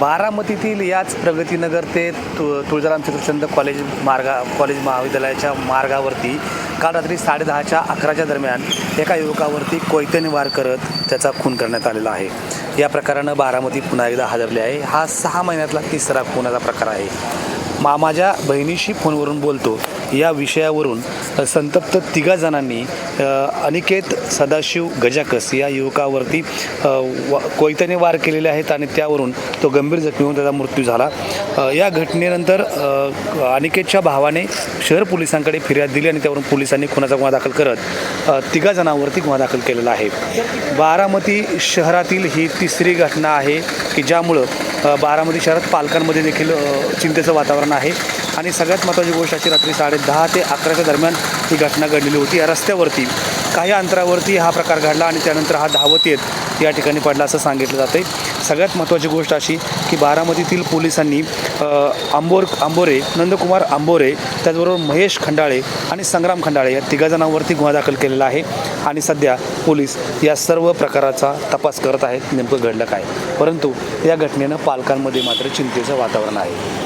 बारामतीतील याच प्रगतीनगर ते तु तुळजाराम चंद्रचंद कॉलेज मार्गा कॉलेज महाविद्यालयाच्या मार्गावरती काल रात्री साडेदहाच्या अकराच्या दरम्यान एका युवकावरती कोयत्याने वार करत त्याचा खून करण्यात आलेला आहे. या प्रकारानं बारामती पुन्हा एकदा हादरले आहे. हा सहा महिन्यातला तिसरा खुनाचा प्रकार आहे. मामाच्या बहिणीशी फोनवरून बोलतो. या विषयावरून संतप्त तिघा जणांनी अनिकेत सदाशिव गजाकस या युवकावरती कोयत्याने वार केलेले आहेत आणि त्यावरून तो गंभीर जखमी होऊन त्याचा मृत्यू झाला. या घटनेनंतर अनिकेतच्या भावाने शहर पोलिसांकडे फिर्याद दिली आणि त्यावरून पोलिसांनी खुनाचा गुन्हा दाखल करत तिघा जणांवरती गुन्हा दाखल केलेला आहे. बारामती शहरातील ही तिसरी घटना आहे की ज्यामुळं बारामती शहरात पालकांमध्ये देखील चिंतेचं वातावरण आहे. आणि सगळ्यात महत्त्वाची गोष्ट अशी रात्री साडे दहा ते अकराच्या दरम्यान ही घटना घडलेली होती. या रस्त्यावरती काही अंतरावरती हा प्रकार घडला आणि त्यानंतर हा धावत येत या ठिकाणी पडला असं सांगितलं जातं आहे सगळ्यात महत्त्वाची गोष्ट अशी की बारामतीतील पोलिसांनी आंबोर आंबोरे नंदकुमार आंबोरे त्याचबरोबर महेश खंडाळे आणि संग्राम खंडाळे या तिघा जणांवरती गुन्हा दाखल केलेला आहे आणि सध्या पोलीस या सर्व प्रकाराचा तपास करत आहेत नेमकं घडलं काय? परंतु या घटनेनं पालकांमध्ये मात्र चिंतेचं वातावरण आहे.